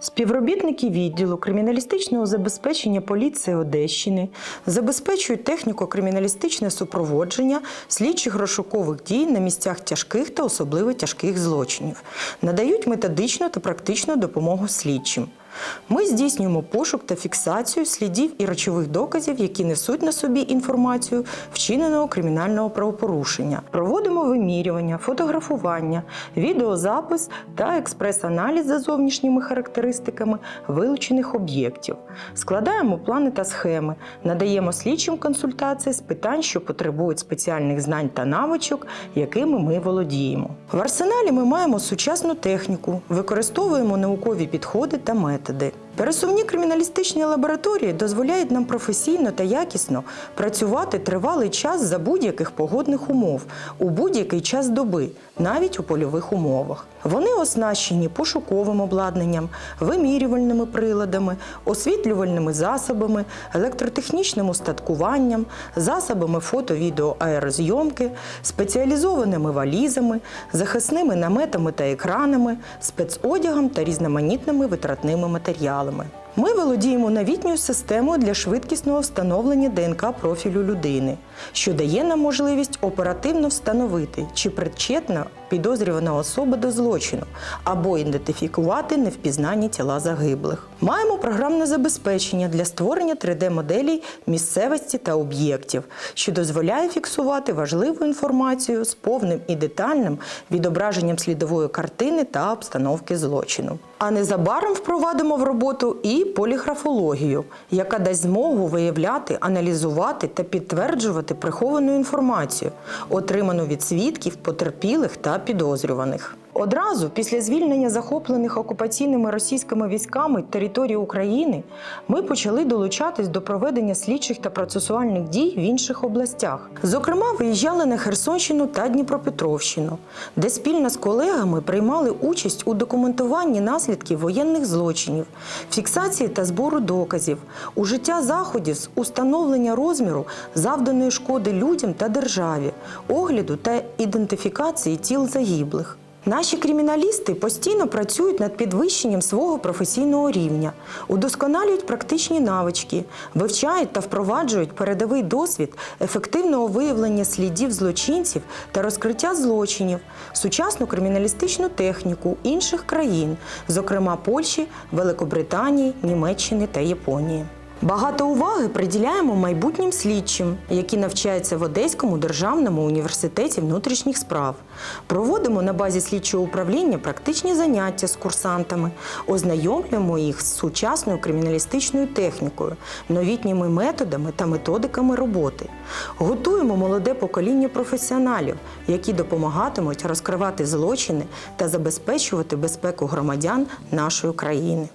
Співробітники відділу криміналістичного забезпечення поліції Одещини забезпечують техніко-криміналістичне супроводження слідчих розшукових дій на місцях тяжких та особливо тяжких злочинів, надають методичну та практичну допомогу слідчим. Ми здійснюємо пошук та фіксацію слідів і речових доказів, які несуть на собі інформацію вчиненого кримінального правопорушення. Проводимо вимірювання, фотографування, відеозапис та експрес-аналіз за зовнішніми характеристиками вилучених об'єктів. Складаємо плани та схеми, надаємо слідчим консультації з питань, що потребують спеціальних знань та навичок, якими ми володіємо. В арсеналі ми маємо сучасну техніку, використовуємо наукові підходи та методи. de Пересувні криміналістичні лабораторії дозволяють нам професійно та якісно працювати тривалий час за будь-яких погодних умов у будь-який час доби, навіть у польових умовах. Вони оснащені пошуковим обладнанням, вимірювальними приладами, освітлювальними засобами, електротехнічним устаткуванням, засобами фото-відео-аерозйомки, спеціалізованими валізами, захисними наметами та екранами, спецодягом та різноманітними витратними матеріалами. Solomon. Ми володіємо новітньою системою для швидкісного встановлення ДНК профілю людини, що дає нам можливість оперативно встановити, чи причетна підозрювана особа до злочину або ідентифікувати невпізнані тіла загиблих. Маємо програмне забезпечення для створення 3D-моделей місцевості та об'єктів, що дозволяє фіксувати важливу інформацію з повним і детальним відображенням слідової картини та обстановки злочину. А незабаром впровадимо в роботу і поліграфологію, яка дасть змогу виявляти, аналізувати та підтверджувати приховану інформацію, отриману від свідків, потерпілих та підозрюваних. Одразу після звільнення захоплених окупаційними російськими військами території України ми почали долучатись до проведення слідчих та процесуальних дій в інших областях. Зокрема, виїжджали на Херсонщину та Дніпропетровщину, де спільно з колегами приймали участь у документуванні наслідків воєнних злочинів, фіксації та збору доказів, у життя заходів з установлення розміру завданої шкоди людям та державі, огляду та ідентифікації тіл загиблих. Наші криміналісти постійно працюють над підвищенням свого професійного рівня, удосконалюють практичні навички, вивчають та впроваджують передовий досвід ефективного виявлення слідів злочинців та розкриття злочинів, сучасну криміналістичну техніку інших країн, зокрема Польщі, Великобританії, Німеччини та Японії. Багато уваги приділяємо майбутнім слідчим, які навчаються в Одеському державному університеті внутрішніх справ. Проводимо на базі слідчого управління практичні заняття з курсантами, ознайомлюємо їх з сучасною криміналістичною технікою, новітніми методами та методиками роботи. Готуємо молоде покоління професіоналів, які допомагатимуть розкривати злочини та забезпечувати безпеку громадян нашої країни.